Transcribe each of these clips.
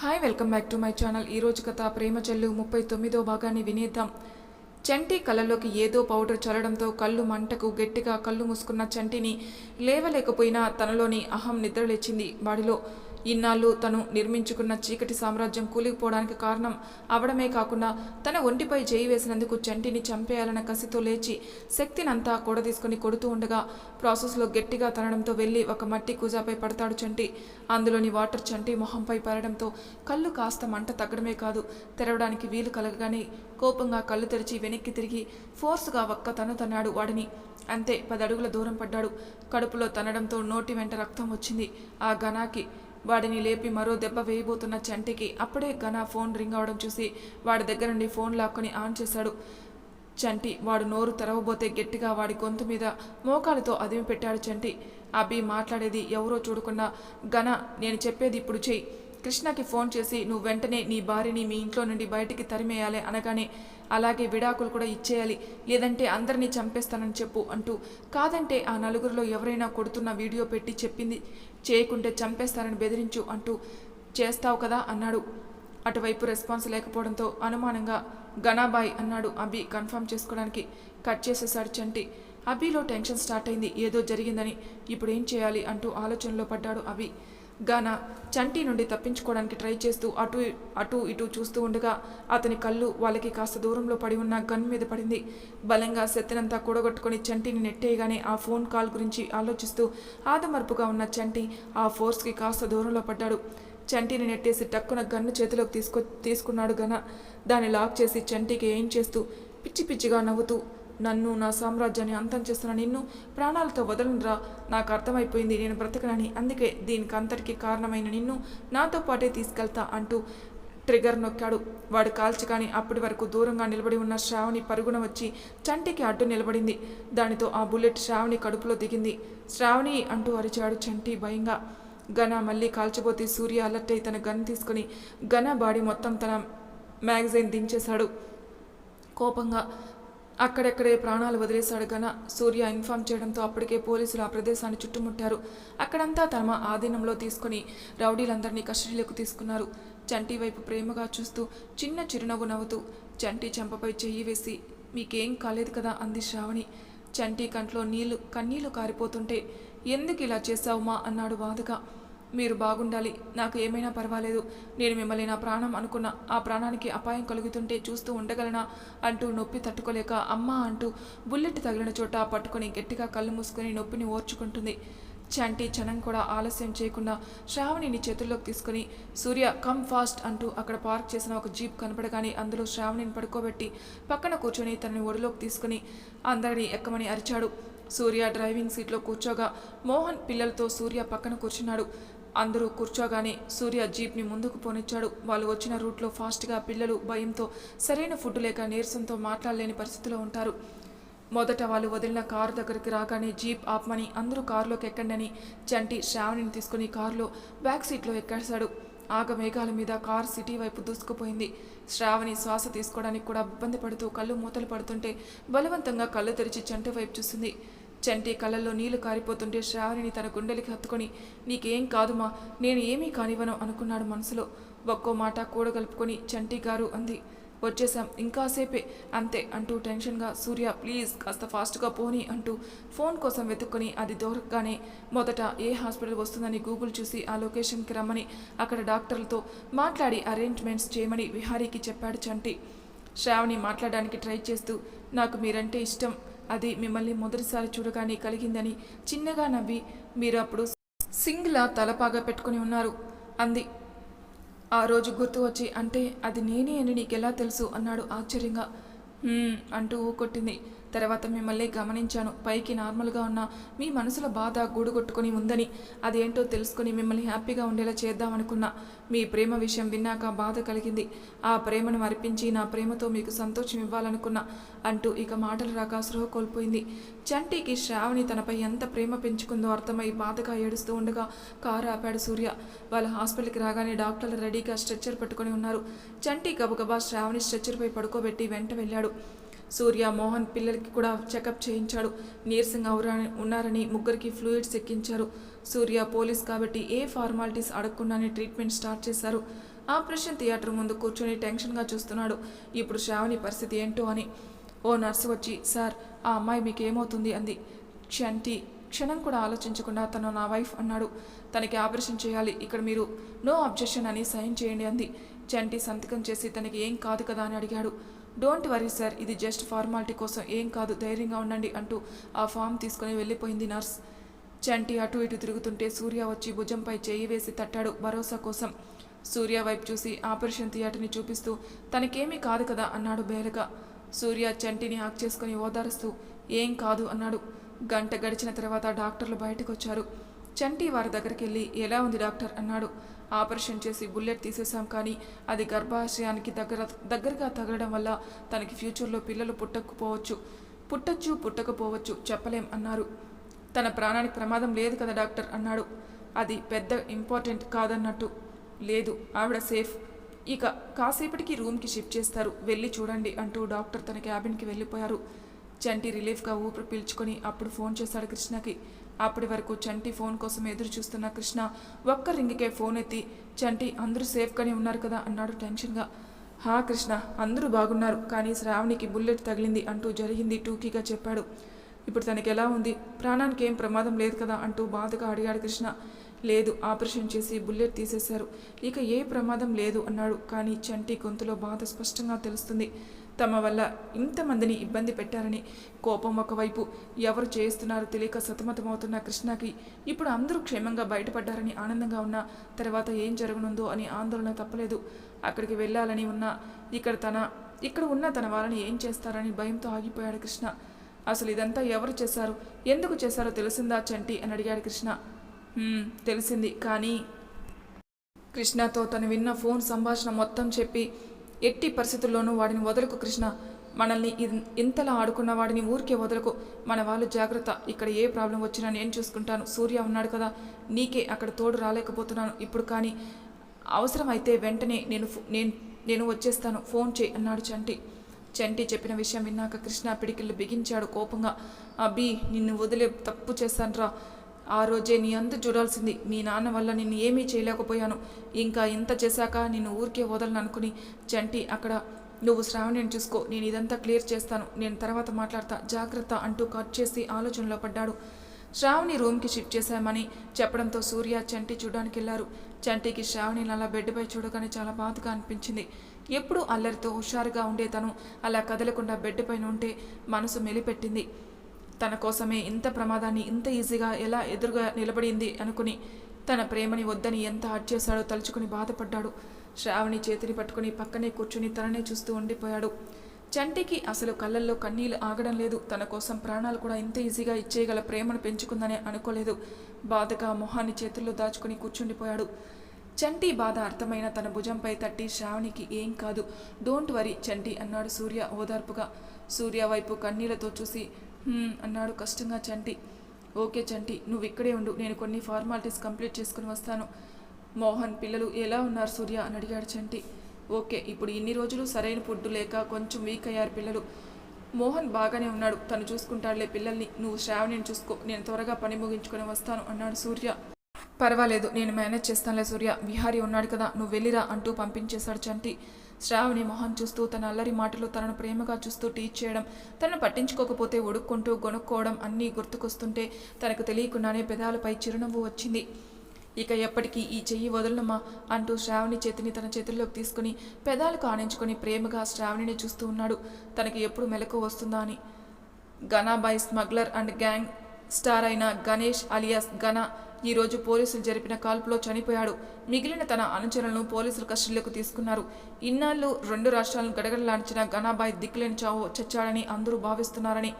Hi welcome back to my channel. ఈరోజు కథ ప్రేమ చెల్లు ముప్పై తొమ్మిదో భాగాన్ని వినేద్దాం. చంటి కళ్ళలోకి ఏదో పౌడర్ చల్లడంతో కళ్ళు మంటకు గట్టిగా కళ్ళు మూసుకున్న చంటిని లేవలేకపోయినా తనలోని అహం నిద్రలేచింది. వాడిలో ఇన్నాళ్ళు తను నిర్మించుకున్న చీకటి సామ్రాజ్యం కూలిపోవడానికి కారణం అవడమే కాకుండా తన ఒంటిపై చేయి వేసినందుకు చంటిని చంపేయాలన్న కసితో లేచి శక్తినంతా కూడదీసుకుని కొడుతూ ఉండగా ప్రాసెస్లో గట్టిగా తనడంతో వెళ్ళి ఒక మట్టి కూజాపై పడతాడు చంటి. అందులోని వాటర్ చంటి మొహంపై పడడంతో కళ్ళు కాస్త మంట తగ్గడమే కాదు తెరవడానికి వీలు కలగగానే కోపంగా కళ్ళు తెరిచి వెనక్కి తిరిగి ఫోర్స్గా ఒక్క తను తన్నాడు వాడిని. అంతే పది అడుగుల దూరం పడ్డాడు. కడుపులో తనడంతో నోటి వెంట రక్తం వచ్చింది. ఆ గణాకి వాడిని లేపి మరో దెబ్బ వేయబోతున్న చంటికి అప్పుడే ఘన ఫోన్ రింగ్ అవడం చూసి వాడి దగ్గర నుండి ఫోన్ లాక్కొని ఆన్ చేశాడు. చంటి వాడు నోరు తెరవబోతే గట్టిగా వాడి గొంతు మీద మోకాలతో అదిమి పెట్టాడు చంటి. అబ్బి మాట్లాడేది ఎవరో చూడకుండా ఘన నేను చెప్పేది ఇప్పుడు చెయ్యి. కృష్ణకి ఫోన్ చేసి నువ్వు వెంటనే నీ భార్యని మీ ఇంట్లో నుండి బయటికి తరిమేయాలి అనగానే అలాగే విడాకులు కూడా ఇచ్చేయాలి. లేదంటే అందరినీ చంపేస్తానని చెప్పు అంటూ కాదంటే ఆ నలుగురిలో ఎవరైనా కొడుతున్న వీడియో పెట్టి చెప్పింది చేయకుంటే చంపేస్తానని బెదిరించు అంటూ చేస్తావు కదా అన్నాడు. అటువైపు రెస్పాన్స్ లేకపోవడంతో అనుమానంగా గనాబాయ్ అన్నాడు అభి కన్ఫర్మ్ చేసుకోవడానికి. కట్ చేసేశాడు చంటి. అభిలో టెన్షన్ స్టార్ట్ అయింది. ఏదో జరిగిందని ఇప్పుడు ఏం చేయాలి అంటూ ఆలోచనలో పడ్డాడు అభి. గాన చంటి నుండి తప్పించుకోవడానికి ట్రై చేస్తూ అటు అటు ఇటు చూస్తూ ఉండగా అతని కళ్ళు వాళ్ళకి కాస్త దూరంలో పడి ఉన్న గన్ మీద పడింది. బలంగా శత్తినంతా కూడగొట్టుకొని చంటిని నెట్టేయగానే ఆ ఫోన్ కాల్ గురించి ఆలోచిస్తూ ఆదమర్పుగా ఉన్న చంటి ఆ ఫోర్స్కి కాస్త దూరంలో పడ్డాడు. చంటిని నెట్టేసి టక్కున గన్ను చేతిలోకి తీసుకో తీసుకున్నాడు గన. దాన్ని లాక్ చేసి చంటికి ఏం చేస్తూ పిచ్చి పిచ్చిగా నవ్వుతూ నన్ను నా సామ్రాజ్యాన్ని అంతం చేస్తున్న నిన్ను ప్రాణాలతో వదలనురా. నాకు అర్థమైపోయింది నేను బ్రతకనని. అందుకే దీనికి అంతటికి కారణమైన నిన్ను నాతో పాటే తీసుకెళ్తా అంటూ ట్రిగర్ నొక్కాడు. వాడు కాల్చగాని అప్పటి వరకు దూరంగా నిలబడి ఉన్న శ్రావణి పరుగున వచ్చి చంటికి అడ్డు నిలబడింది. దానితో ఆ బుల్లెట్ శ్రావణి కడుపులో దిగింది. శ్రావణి అంటూ అరిచాడు చంటి భయంగా. ఘన మళ్ళీ కాల్చబోతే సూర్య అలర్ట్ అయి తన గన్ తీసుకుని ఘన బాడీ మొత్తం తన మ్యాగజైన్ దించేశాడు. కోపంగా అక్కడెక్కడే ప్రాణాలు వదిలేశాడు గన సూర్య ఇన్ఫామ్ చేయడంతో అప్పటికే పోలీసులు ఆ ప్రదేశాన్ని చుట్టుముట్టారు. అక్కడంతా తమ ఆధీనంలో తీసుకుని రౌడీలందరినీ కస్టడీలోకి తీసుకున్నారు. చంటి వైపు ప్రేమగా చూస్తూ చిన్న చిరునవ్వు నవ్వుతూ చంటి చెంపపై చెయ్యి వేసి మీకేం కాలేదు కదా అంది శ్రావణి. చంటి కంట్లో నీళ్ళు కన్నీళ్ళు కారిపోతుంటే ఎందుకు ఇలా చేశావుమా అన్నాడు బాధగా. మీరు బాగుండాలి. నాకు ఏమైనా పర్వాలేదు. నేను మిమ్మల్ని నా ప్రాణం అనుకున్న ఆ ప్రాణానికి అపాయం కలుగుతుంటే చూస్తూ ఉండగలనా? అంటూ నొప్పి తట్టుకోలేక అమ్మా అంటూ బుల్లెట్ తగిలిన చోట పట్టుకొని గట్టిగా కళ్ళు మూసుకొని నొప్పిని ఓర్చుకుంటుంది. చంటి చనం కూడా ఆలస్యం చేయకుండా శ్రావణిని చేతుల్లోకి తీసుకుని సూర్య కమ్ ఫాస్ట్ అంటూ అక్కడ పార్క్ చేసిన ఒక జీప్ కనపడగానే అందులో శ్రావణిని పడుకోబెట్టి పక్కన కూర్చొని తనని ఒడిలోకి తీసుకుని అందరినీ ఎక్కమని అరిచాడు. సూర్య డ్రైవింగ్ సీట్లో కూర్చోగా మోహన్ పిల్లలతో సూర్య పక్కన కూర్చున్నాడు. అందరూ కూర్చోగానే సూర్య జీప్ని ముందుకు పోనిచ్చాడు. వాళ్ళు వచ్చిన రూట్లో ఫాస్ట్గా పిల్లలు భయంతో సరైన ఫుడ్ లేక నీరసంతో మాట్లాడలేని పరిస్థితిలో ఉంటారు. మొదట వాళ్ళు వదిలిన కారు దగ్గరికి రాగానే జీప్ ఆపమని అందరూ కారులోకి ఎక్కండని చంటి శ్రావణిని తీసుకుని కారులో బ్యాక్ సీట్లో ఎక్కేశాడు. ఆగ మేఘాల మీద కారు సిటీ వైపు దూసుకుపోయింది. శ్రావణి శ్వాస తీసుకోవడానికి కూడా ఇబ్బంది పడుతూ కళ్ళు మూతలు పడుతుంటే బలవంతంగా కళ్ళు తెరిచి చంటి వైపు చూసింది. చంటి కళ్ళల్లో నీళ్ళు కారిపోతుంటే శ్రావణిని తన గుండెలకి హత్తుకొని నీకేం కాదుమా నేను ఏమీ కానివ్వను అనుకున్నాడు మనసులో. ఒక్కో మాట కూడగలుపుకొని చంటి గారు అంది. వచ్చేసాం ఇంకాసేపే అంతే అంటూ టెన్షన్గా సూర్య ప్లీజ్ కాస్త ఫాస్ట్గా పోని అంటూ ఫోన్ కోసం వెతుక్కొని అది దొరకగానే మొదట ఏ హాస్పిటల్ వస్తుందని గూగుల్ చూసి ఆ లొకేషన్కి రమ్మని అక్కడ డాక్టర్లతో మాట్లాడి అరేంజ్మెంట్స్ చేయమని విహారీకి చెప్పాడు చంటి. శ్రావణి మాట్లాడడానికి ట్రై చేస్తూ నాకు మీరంటే ఇష్టం అది మిమ్మల్ని మొదటిసారి చూడగానే కలిగిందని చిన్నగా నవ్వి మీరు అప్పుడు సింగ్లా తలపాగా పెట్టుకుని ఉన్నారు అంది. ఆ రోజు గుర్తు వచ్చి అంటే అది నేనే అని నీకెలా తెలుసు? అన్నాడు ఆశ్చర్యంగా. "హ్మ్" అంటూ ఊకొట్టింది. తర్వాత మిమ్మల్ని గమనించాను. పైకి నార్మల్గా ఉన్న మీ మనసులో బాధ గూడుగొట్టుకుని ఉందని అదేంటో తెలుసుకుని మిమ్మల్ని హ్యాపీగా ఉండేలా చేద్దామనుకున్నా. మీ ప్రేమ విషయం విన్నాక బాధ కలిగింది. ఆ ప్రేమను అర్పించి నా ప్రేమతో మీకు సంతోషం ఇవ్వాలనుకున్నా అంటూ ఇక మాటలు రాక స్పృహ కోల్పోయింది. చంటికి శ్రావణి తనపై ఎంత ప్రేమ పెంచుకుందో అర్థమై బాధగా ఏడుస్తూ ఉండగా కారు ఆపాడు సూర్య. వాళ్ళ హాస్పిటల్కి రాగానే డాక్టర్లు రెడీగా స్ట్రెచ్చర్ పట్టుకొని ఉన్నారు. చంటి గబగబా శ్రావణి స్ట్రెచ్చర్పై పడుకోబెట్టి వెంట వెళ్ళాడు. సూర్య మోహన్ పిల్లలకి కూడా చెకప్ చేయించాడు. నీరసంగా ఉన్నారని ముగ్గురికి ఫ్లూయిడ్స్ ఎక్కించారు. సూర్య పోలీస్ కాబట్టి ఏ ఫార్మాలిటీస్ అడగకుండానే ట్రీట్మెంట్ స్టార్ట్ చేశారు. ఆపరేషన్ థియేటర్ ముందు కూర్చొని టెన్షన్గా చూస్తున్నాడు. ఇప్పుడు శ్రావణి పరిస్థితి ఏంటో అని. ఓ నర్సు వచ్చి సార్ ఆ అమ్మాయి మీకు ఏమవుతుంది అంది. క్షంటి క్షణం కూడా ఆలోచించకుండా తను నా వైఫ్ అన్నాడు. తనకి ఆపరేషన్ చేయాలి. ఇక్కడ మీరు నో అబ్జెక్షన్ అని సైన్ చేయండి అంది. చంటి సంతకం చేసి తనకి ఏం కాదు కదా అని అడిగాడు. డోంట్ వరీ సార్ ఇది జస్ట్ ఫార్మాలిటీ కోసం ఏం కాదు. ధైర్యంగా ఉండండి అంటూ ఆ ఫామ్ తీసుకుని వెళ్ళిపోయింది నర్స్ చంటి అటు ఇటు తిరుగుతుంటే సూర్య వచ్చి భుజంపై చేయి వేసి తట్టాడు భరోసా కోసం. సూర్య వైపు చూసి ఆపరేషన్ థియేటర్ని చూపిస్తూ తనకేమీ కాదు కదా అన్నాడు బేలగా. సూర్య చంటిని హాక్ చేసుకుని ఓదారుస్తూ ఏం కాదు అన్నాడు. గంట గడిచిన తర్వాత డాక్టర్లు బయటకు వచ్చారు చంటి వారి దగ్గరికి వెళ్ళి ఎలా ఉంది డాక్టర్? అన్నాడు. ఆపరేషన్ చేసి బుల్లెట్ తీసేశాం కానీ అది గర్భాశయానికి దగ్గర దగ్గరగా తగలడం వల్ల తనకి ఫ్యూచర్లో పిల్లలు పుట్టకపోవచ్చు. పుట్టచ్చు పుట్టకపోవచ్చు చెప్పలేం అన్నారు. తన ప్రాణానికి ప్రమాదం లేదు కదా డాక్టర్ అన్నాడు. అది పెద్ద ఇంపార్టెంట్ కాదన్నట్టు. లేదు ఆవిడ సేఫ్. ఇక కాసేపటికి రూమ్కి షిఫ్ట్ చేస్తారు. వెళ్ళి చూడండి అంటూ డాక్టర్ తన క్యాబిన్కి వెళ్ళిపోయారు. చంటి రిలీఫ్గా ఊపిరి పీల్చుకొని అప్పుడు ఫోన్ చేశాడు కృష్ణకి. అప్పటి వరకు చంటి ఫోన్ కోసం ఎదురు చూస్తున్న కృష్ణ ఒక్క రింగికే ఫోన్ ఎత్తి చంటి అందరూ సేఫ్గానే ఉన్నారు కదా? అన్నాడు టెన్షన్గా హా కృష్ణ అందరూ బాగున్నారు కానీ శ్రావణికి బుల్లెట్ తగిలింది అంటూ జరిగింది టూకీగా చెప్పాడు. ఇప్పుడు తనకి ఎలా ఉంది? ప్రాణానికి ఏం ప్రమాదం లేదు కదా? అంటూ బాధగా అడిగాడు కృష్ణ. లేదు ఆపరేషన్ చేసి బుల్లెట్ తీసేశారు. ఇక ఏ ప్రమాదం లేదు అన్నాడు కానీ చంటి గొంతులో బాధ స్పష్టంగా తెలుస్తుంది. తమ వల్ల ఇంతమందిని ఇబ్బంది పెట్టారని కోపం ఒకవైపు ఎవరు చేస్తున్నారో తెలియక సతమతమవుతున్న కృష్ణకి ఇప్పుడు అందరూ క్షేమంగా బయటపడ్డారని ఆనందంగా ఉన్న తర్వాత ఏం జరగనుందో అని ఆందోళన తప్పలేదు. అక్కడికి వెళ్ళాలని ఉన్నా ఇక్కడ తన ఇక్కడ ఉన్న తన వాళ్ళని ఏం చేస్తారని భయంతో ఆగిపోయాడు కృష్ణ. అసలు ఇదంతా ఎవరు చేశారు? ఎందుకు చేశారో తెలిసిందా చంటి అని అడిగాడు కృష్ణ. తెలిసింది కానీ కృష్ణతో తను విన్న ఫోన్ సంభాషణ మొత్తం చెప్పి ఎట్టి పరిస్థితుల్లోనూ వాడిని వదలకు కృష్ణ. మనల్ని ఇన్- ఇంతలా ఆడుకున్న వాడిని ఊరికే వదలకు. మన వాళ్ళు జాగ్రత్త. ఇక్కడ ఏ ప్రాబ్లం వచ్చినా నేను చూసుకుంటాను. సూర్య ఉన్నాడు కదా. నీకే అక్కడ తోడు రాలేకపోతున్నాను. ఇప్పుడు కానీ అవసరమైతే వెంటనే నేను ఫో- నేను నేను వచ్చేస్తాను. ఫోన్ చేయి అన్నాడు చంటి. చంటి చెప్పిన విషయం విన్నాక కృష్ణ పిడికిళ్ళు బిగించాడు కోపంగా. అబ్బీ నిన్ను వదిలే తప్పు చేశానురా ఆ రోజే నీ అంత చూడాల్సింది. మీ నాన్న వల్ల నిన్ను ఏమీ చేయలేకపోయాను. ఇంకా ఇంత చేశాక నిన్ను ఊరికే వదలను అనుకుని చంటి అక్కడ నువ్వు శ్రావణిని చూసుకో. నేను ఇదంతా క్లియర్ చేస్తాను. నేను తర్వాత మాట్లాడతా. జాగ్రత్త అంటూ కట్ చేసి ఆలోచనలో పడ్డాడు. శ్రావణి రూమ్కి షిఫ్ట్ చేశామని చెప్పడంతో సూర్య చంటి చూడడానికి వెళ్ళారు చంటికి శ్రావణిని అలా బెడ్పై చూడగానే చాలా బాధగా అనిపించింది. ఎప్పుడూ అల్లరితో హుషారుగా ఉండే తను అలా కదలకుండా బెడ్ పైన ఉంటే మనసు మెలిపెట్టింది. తన కోసమే ఇంత ప్రమాదాన్ని ఇంత ఈజీగా ఎలా ఎదురుగా నిలబడింది అనుకుని తన ప్రేమని వద్దని ఎంత హట్ చేశాడో తలుచుకుని బాధపడ్డాడు. శ్రావణి చేతిని పట్టుకుని పక్కనే కూర్చుని తననే చూస్తూ ఉండిపోయాడు. చంటికి అసలు కళ్ళల్లో కన్నీళ్ళు ఆగడం లేదు. తన కోసం ప్రాణాలు కూడా ఇంత ఈజీగా ఇచ్చేయగల ప్రేమను పెంచుకుందని అనుకోలేదు. బాధగా మొహాన్ని చేతుల్లో దాచుకుని కూర్చుండిపోయాడు. చంటి బాధ అర్థమైన తన భుజంపై తట్టి శ్రావణికి ఏం కాదు. డోంట్ వరీ చంటి అన్నాడు సూర్య ఓదార్పుగా. సూర్య వైపు కన్నీళ్ళతో చూసి అన్నాడు కష్టంగా చంటి. ఓకే చంటి నువ్వు ఇక్కడే ఉండు నేను కొన్ని ఫార్మాలిటీస్ కంప్లీట్ చేసుకుని వస్తాను. మోహన్ పిల్లలు ఎలా ఉన్నారు సూర్య అని అడిగాడు చంటి. ఓకే ఇప్పుడు ఇన్ని రోజులు సరైన ఫుడ్ లేక కొంచెం వీక్ అయ్యారు పిల్లలు. మోహన్ బాగానే ఉన్నాడు తను చూసుకుంటాడులే పిల్లల్ని. నువ్వు శ్రావణిని చూసుకో నేను త్వరగా పని ముగించుకొని వస్తాను అన్నాడు సూర్య. పర్వాలేదు నేను మేనేజ్ చేస్తానులే సూర్య. విహారీ ఉన్నాడు కదా నువ్వు వెళ్ళిరా అంటూ పంపించేశాడు చంటి. శ్రావణి మొహం చూస్తూ తన అల్లరి మాటలు తనను ప్రేమగా చూస్తూ టీచ్ చేయడం తనను పట్టించుకోకపోతే ఉడుక్కుంటూ గొనుక్కోవడం అన్నీ గుర్తుకొస్తుంటే తనకు తెలియకుండానే పెదాలపై చిరునవ్వు వచ్చింది. ఇక ఎప్పటికీ ఈ చెయ్యి వదలనమ్మా అంటూ శ్రావణి చేతిని తన చేతుల్లోకి తీసుకుని పెదాలకు ఆనించుకొని ప్రేమగా శ్రావణిని చూస్తూ ఉన్నాడు. తనకి ఎప్పుడు మెలకు వస్తుందా అని. గనాబాయ్ స్మగ్లర్ అండ్ గ్యాంగ్ స్టార్ అయిన గణేష్ అలియాస్ గనా ఈరోజు పోలీసులు జరిపిన కాల్పులో చనిపోయాడు. మిగిలిన తన అనుచరులను పోలీసులు కస్టడీలోకి తీసుకున్నారు. ఇన్నాళ్ళు రెండు రాష్ట్రాలను గడగడలాంచిన గనాబాయ్ దిక్కులేని చావు చచ్చాడని అందరూ భావిస్తున్నారని.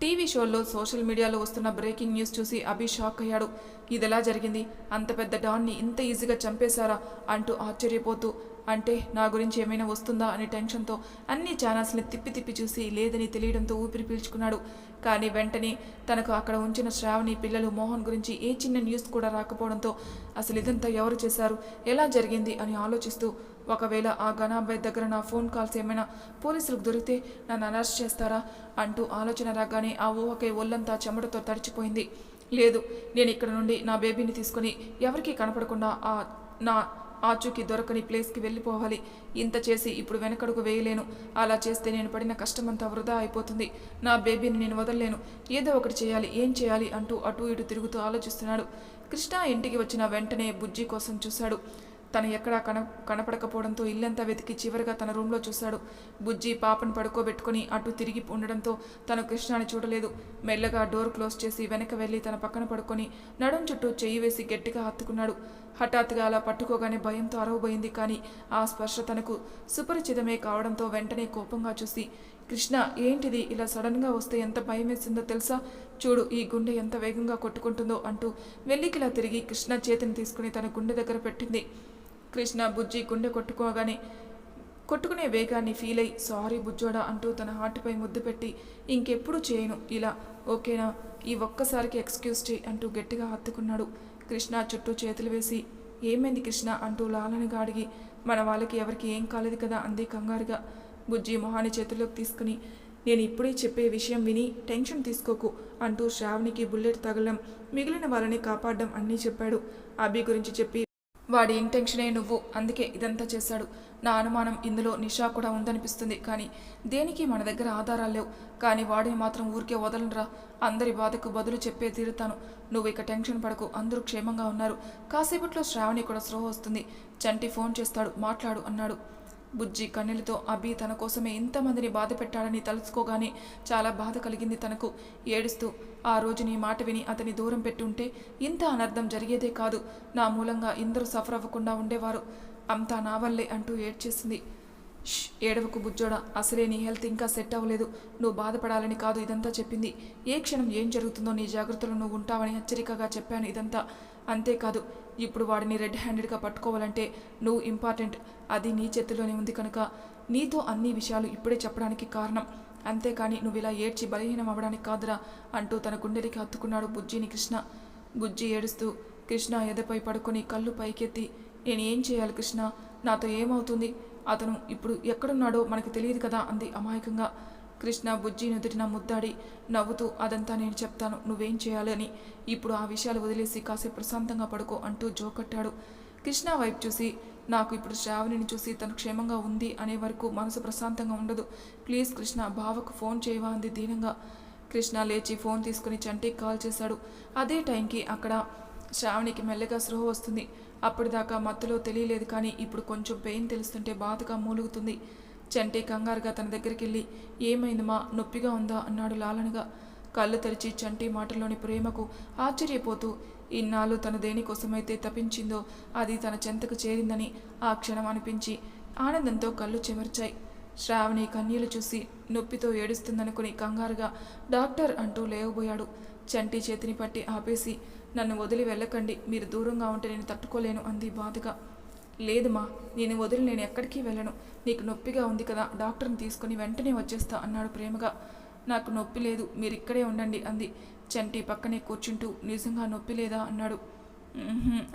టీవీ షోల్లో సోషల్ మీడియాలో వస్తున్న బ్రేకింగ్ న్యూస్ చూసి అభి షాక్ అయ్యాడు. ఇదెలా జరిగింది? అంత పెద్ద డాన్ని ఇంత ఈజీగా చంపేశారా? అంటూ ఆశ్చర్యపోతూ అంటే నా గురించి ఏమైనా వస్తుందా అనే టెన్షన్తో అన్ని ఛానల్స్ని తిప్పి తిప్పి చూసి లేదని తెలియడంతో ఊపిరి పీల్చుకున్నాడు. కానీ వెంటనే తనకు అక్కడ ఉంచిన శ్రావణి పిల్లలు మోహన్ గురించి ఏ చిన్న న్యూస్ కూడా రాకపోవడంతో అసలు ఇదంతా ఎవరు చేశారు? ఎలా జరిగింది? అని ఆలోచిస్తూ ఒకవేళ ఆ గణాబాయ్ దగ్గర నా ఫోన్ కాల్స్ ఏమైనా పోలీసులకు దొరికితే నన్ను అరెస్ట్ చేస్తారా? అంటూ ఆలోచన రాగానే ఆ ఊహకై ఒళ్ళంతా చెమటతో తడిచిపోయింది. లేదు నేను ఇక్కడ నుండి నా బేబీని తీసుకొని ఎవరికీ కనపడకుండా ఆ నా ఆచూకీ దొరకని ప్లేస్కి వెళ్ళిపోవాలి. ఇంత చేసి ఇప్పుడు వెనకడుగు వేయలేను. అలా చేస్తే నేను పడిన కష్టమంతా వృధా అయిపోతుంది. నా బేబీని నేను వదలలేను. ఏదో ఒకటి చేయాలి ఏం చేయాలి అంటూ అటు ఇటు తిరుగుతూ ఆలోచిస్తున్నాడు. కృష్ణ ఇంటికి వచ్చిన వెంటనే బుజ్జి కోసం చూశాడు. తను ఎక్కడా కన కనపడకపోవడంతో ఇల్లంతా వెతికి చివరిగా తన రూమ్లో చూశాడు. బుజ్జి పాపను పడుకోబెట్టుకుని అటు తిరిగి ఉండడంతో తను కృష్ణాని చూడలేదు. మెల్లగా డోర్ క్లోజ్ చేసి వెనక వెళ్ళి తన పక్కన పడుకొని నడుం చుట్టూ చెయ్యి వేసి గట్టిగా హత్తుకున్నాడు. హఠాత్తుగా అలా పట్టుకోగానే భయంతో అరవబోయింది కానీ ఆ స్పర్శ తనకు సుపరిచితమే కావడంతో వెంటనే కోపంగా చూసి కృష్ణ ఏంటిది ఇలా సడన్గా వస్తే ఎంత భయం వేసిందో తెలుసా? చూడు ఈ గుండె ఎంత వేగంగా కొట్టుకుంటుందో అంటూ వెల్లికిలా తిరిగి కృష్ణ చేతిని తీసుకుని తన గుండె దగ్గర పెట్టింది. కృష్ణ బుజ్జి గుండె కొట్టుకోగానే కొట్టుకునే వేగాన్ని ఫీల్ అయి సారీ బుజ్జోడా అంటూ తన హార్ట్పై ముద్దు పెట్టి ఇంకెప్పుడు చేయను ఇలా ఓకేనా? ఈ ఒక్కసారికి ఎక్స్క్యూజ్ చేయి అంటూ గట్టిగా హత్తుకున్నాడు. కృష్ణ చుట్టూ చేతులు వేసి ఏమైంది కృష్ణ? అంటూ లాలనగా అడిగి మన వాళ్ళకి ఎవరికి ఏం కాలేదు కదా? అంది కంగారుగా. బుజ్జి మొహాన్ని చేతుల్లోకి తీసుకుని నేను ఇప్పుడే చెప్పే విషయం విని టెన్షన్ తీసుకోకు అంటూ శ్రావణికి బుల్లెట్ తగలడం మిగిలిన వాళ్ళని కాపాడడం అన్నీ చెప్పాడు. అభి గురించి చెప్పి వాడి ఇంటెన్షనే నువ్వు. అందుకే ఇదంతా చేశాడు. నా అనుమానం ఇందులో నిషా కూడా ఉందనిపిస్తుంది. కానీ దేనికి మన దగ్గర ఆధారాలు లేవు? కానీ వాడిని మాత్రం ఊరికే వదలనరా అందరి బాధకు బదులు చెప్పే తీరుతాను. నువ్వు ఇక టెన్షన్ పడకు. అందరూ క్షేమంగా ఉన్నారు. కాసేపట్లో శ్రావణి కూడా స్లో వస్తుంది. చంటి ఫోన్ చేస్తాడు. మాట్లాడు అన్నాడు. బుజ్జి కన్నెలతో అభి తన కోసమే ఇంతమందిని బాధ పెట్టాడని తలుచుకోగానే చాలా బాధ కలిగింది తనకు. ఏడుస్తూ ఆ రోజు నీ మాట విని అతని దూరం పెట్టుంటే ఇంత అనర్థం జరిగేదే కాదు. నా మూలంగా ఇందరూ సఫర్ అవ్వకుండా ఉండేవారు. అంతా నా వల్లే అంటూ ఏడ్చేసింది. ష్ ఏడవకు బుజ్జోడా. అసలే నీ హెల్త్ ఇంకా సెట్ అవ్వలేదు. నువ్వు బాధపడాలని కాదు ఇదంతా చెప్పింది. ఏ క్షణం ఏం జరుగుతుందో నీ జాగ్రత్తలు నువ్వు ఉంటావని హెచ్చరికగా చెప్పాను ఇదంతా. అంతేకాదు ఇప్పుడు వాడిని రెడ్ హ్యాండెడ్గా పట్టుకోవాలంటే నువ్వు ఇంపార్టెంట్. అది నీ చేతిలోనే ఉంది కనుక నీతో అన్ని విషయాలు ఇప్పుడే చెప్పడానికి కారణం. అంతేకాని నువ్వు ఇలా ఏడ్చి బలహీనం అవ్వడానికి కాదురా అంటూ తన గుండెలకి హత్తుకున్నాడు బుజ్జిని కృష్ణ. బుజ్జి ఏడుస్తూ కృష్ణ ఎదపై పడుకొని కళ్ళు పైకెత్తి నేను ఏం చేయాలి కృష్ణ? నాతో ఏమవుతుంది? అతను ఇప్పుడు ఎక్కడున్నాడో మనకు తెలియదు కదా అంది అమాయకంగా. కృష్ణ బుజ్జి నుదుటిన ముద్దాడి నవ్వుతూ అదంతా నేను చెప్తాను నువ్వేం చేయాలని ఇప్పుడు ఆ విషయాలు వదిలేసి కాసేపు ప్రశాంతంగా పడుకో అంటూ జోకట్టాడు కృష్ణ వైపు చూసి నాకు ఇప్పుడు శ్రావణిని చూసి తను క్షేమంగా ఉంది అనే వరకు మనసు ప్రశాంతంగా ఉండదు. ప్లీజ్ కృష్ణ బావకు ఫోన్ చేయవా అంది దీనంగా. కృష్ణ లేచి ఫోన్ తీసుకుని చంటికి కాల్ చేశాడు. అదే టైంకి అక్కడ శ్రావణికి మెల్లగా స్రోహ వస్తుంది. అప్పటిదాకా మత్తులో తెలియలేదు కానీ ఇప్పుడు కొంచెం పెయిన్ తెలుస్తుంటే బాధగా మూలుగుతుంది. చంటి కంగారుగా తన దగ్గరికి వెళ్ళి ఏమైందమ్మా నొప్పిగా ఉందా? అన్నాడు లాలనగా. కళ్ళు తెరిచి చంటి మాటల్లోని ప్రేమకు ఆశ్చర్యపోతూ ఇన్నాళ్ళు తను దేనికోసమైతే తప్పించిందో అది తన చెంతకు చేరిందని ఆ క్షణం అనిపించి ఆనందంతో కళ్ళు చెమర్చాయి. శ్రావణి కన్నీళ్ళు చూసి నొప్పితో ఏడుస్తుందనుకుని కంగారుగా డాక్టర్ అంటూ లేవబోయాడు. చంటి చేతిని పట్టి ఆపేసి నన్ను వదిలి వెళ్ళకండి మీరు దూరంగా ఉంటే నేను తట్టుకోలేను అంది బాధగా. లేదుమా నేను వదిలి నేను ఎక్కడికి వెళ్ళను. నీకు నొప్పిగా ఉంది కదా డాక్టర్ని తీసుకుని వెంటనే వచ్చేస్తా అన్నాడు ప్రేమగా. నాకు నొప్పి లేదు మీరు ఇక్కడే ఉండండి అంది. చంటి పక్కనే కూర్చుంటూ నిజంగా నొప్పి లేదా అన్నాడు.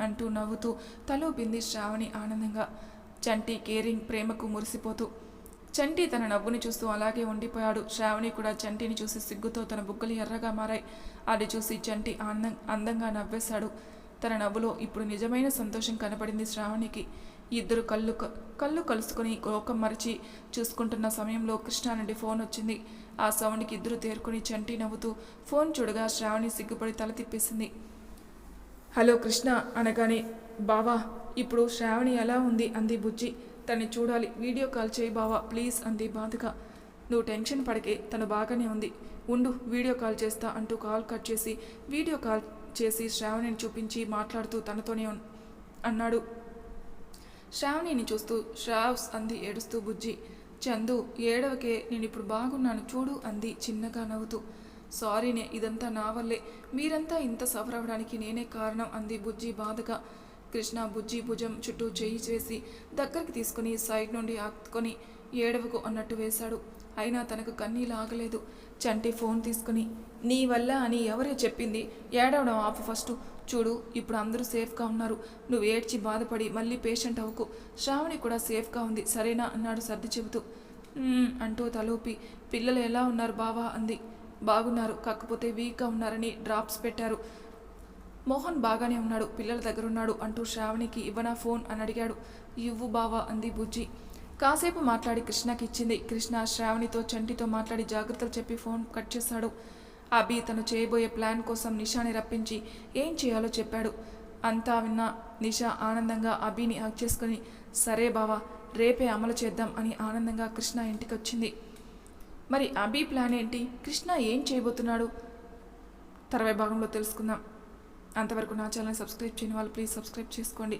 అంటూ నవ్వుతూ తలూపింది శ్రావణి ఆనందంగా. చంటి కేరింగ్ ప్రేమకు మురిసిపోతూ. చంటి తన నవ్వుని చూస్తూ అలాగే ఉండిపోయాడు. శ్రావణి కూడా చంటిని చూసి సిగ్గుతో తన బుగ్గలు ఎర్రగా మారాయి. అది చూసి చంటి ఆనందం అందంగా నవ్వేశాడు. తన నవ్వులో ఇప్పుడు నిజమైన సంతోషం కనపడింది శ్రావణికి. ఇద్దరు కళ్ళు క- కళ్ళు కలుసుకుని కోకం మరిచి చూసుకుంటున్న సమయంలో కృష్ణ నుండి ఫోన్ వచ్చింది. ఆ సౌండ్కి ఇద్దరు తేరుకుని చంటి నవ్వుతూ ఫోన్ చూడగా శ్రావణి సిగ్గుపడి తల తిప్పేసింది. హలో కృష్ణ అనగానే బావా ఇప్పుడు శ్రావణి ఎలా ఉంది? అంది బుజ్జి. తన్ని చూడాలి. వీడియో కాల్ చేయి బావా ప్లీజ్ అంది బాధగా నువ్వు టెన్షన్ పడకే తను బాగానే ఉంది. ఉండు వీడియో కాల్ చేస్తా అంటూ కాల్ కట్ చేసి వీడియో కాల్ చేసి శ్రావణిని చూపించి మాట్లాడుతూ తనతోనే అన్నాడు. శ్రావణిని చూస్తూ శ్రావ్స్ అంది ఏడుస్తూ బుజ్జి. చందు ఏడవకే నేను ఇప్పుడు బాగున్నాను చూడు అంది చిన్నగా నవ్వుతూ. సారీనే ఇదంతా నా వల్లే. మీరంతా ఇంత సఫర్ అవ్వడానికి నేనే కారణం అంది బుజ్జి బాధగా. కృష్ణ బుజ్జి భుజం చుట్టూ చేయి చేసి దగ్గరికి తీసుకుని సైడ్ నుండి ఆక్కొని ఏడవకు అన్నట్టు వేశాడు. అయినా తనకు కన్నీలు ఆగలేదు. చంటి ఫోన్ తీసుకుని నీ వల్ల అని ఎవరే చెప్పింది. ఏడవడం ఆపు ఫస్ట్. చూడు ఇప్పుడు అందరూ సేఫ్గా ఉన్నారు. నువ్వు ఏడ్చి బాధపడి మళ్ళీ పేషెంట్ అవ్వకు. శ్రావణి కూడా సేఫ్గా ఉంది. సరేనా? అన్నాడు సర్ది చెబుతూ. అంటూ తలూపి. పిల్లలు ఎలా ఉన్నారు బావా? అంది. బాగున్నారు. కాకపోతే వీక్గా ఉన్నారని డ్రాప్స్ పెట్టారు. మోహన్ బాగానే ఉన్నాడు. పిల్లల దగ్గర ఉన్నాడు అంటూ శ్రావణికి ఇవ్వనా ఫోన్? అని అడిగాడు. ఇవ్వు బావా అంది బుజ్జి. కాసేపు మాట్లాడి కృష్ణకి ఇచ్చింది. కృష్ణ శ్రావణితో చంటితో మాట్లాడి జాగ్రత్తలు చెప్పి ఫోన్ కట్ చేశాడు. అభి తను చేయబోయే ప్లాన్ కోసం నిషాని రప్పించి ఏం చేయాలో చెప్పాడు. అంతా విన్న నిషా ఆనందంగా అభిని హక్ చేసుకుని సరే బావా రేపే అమలు చేద్దాం అని ఆనందంగా కృష్ణ ఇంటికి వచ్చింది మరి అభి ప్లాన్ ఏంటి? కృష్ణ ఏం చేయబోతున్నాడు? తర్వాయి భాగంలో తెలుసుకుందాం. అంతవరకు నా ఛానల్ సబ్స్క్రైబ్ చేయని వాళ్ళు ప్లీజ్ సబ్స్క్రైబ్ చేసుకోండి.